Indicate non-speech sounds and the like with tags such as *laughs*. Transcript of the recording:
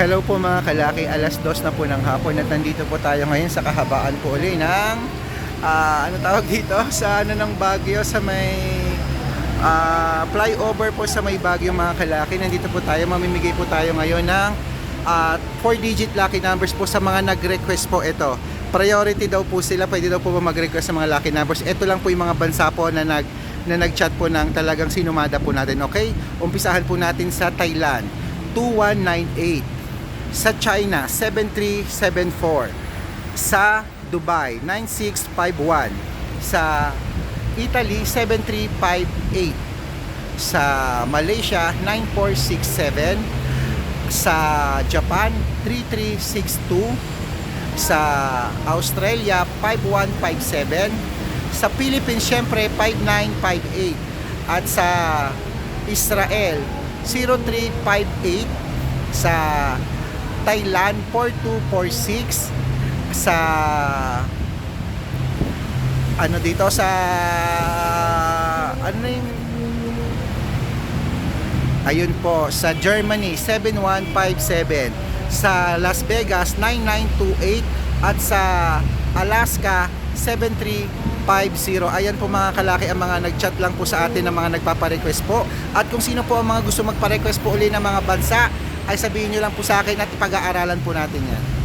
Hello po mga kalaki, alas dos na po ng hapon at nandito po tayo ngayon sa kahabaan po uli ng ah, ano tawag dito *laughs* sa ano ng Baguio sa may ah, flyover po sa may Baguio mga kalaki. Nandito po tayo, mamimigay po tayo ngayon ng 4 digit lucky numbers po sa mga nag-request po ito. Priority daw po sila, pwede daw po mag-request sa mga lucky numbers. Ito lang po yung mga bansa po na nag na nag-chat po ng talagang sinumada po natin, okay? Umpisahan po natin sa Thailand, 2198 sa China 7374 sa Dubai 9651 sa Italy 7358 sa Malaysia 9467 sa Japan 3362 sa Australia 5157 sa Philippines syempre 5958 at sa Israel 0358 sa Thailand 4246 sa ano dito sa ano yung ayun po sa Germany 7157 sa Las Vegas 9928 at sa Alaska 7350 ayan po mga kalaki ang mga nagchat lang po sa atin ng mga nagpaparequest po. At kung sino po ang mga gusto magpa-request po uli ng mga bansa ay sabihin nyo lang po sa akin at pag-aaralan po natin yan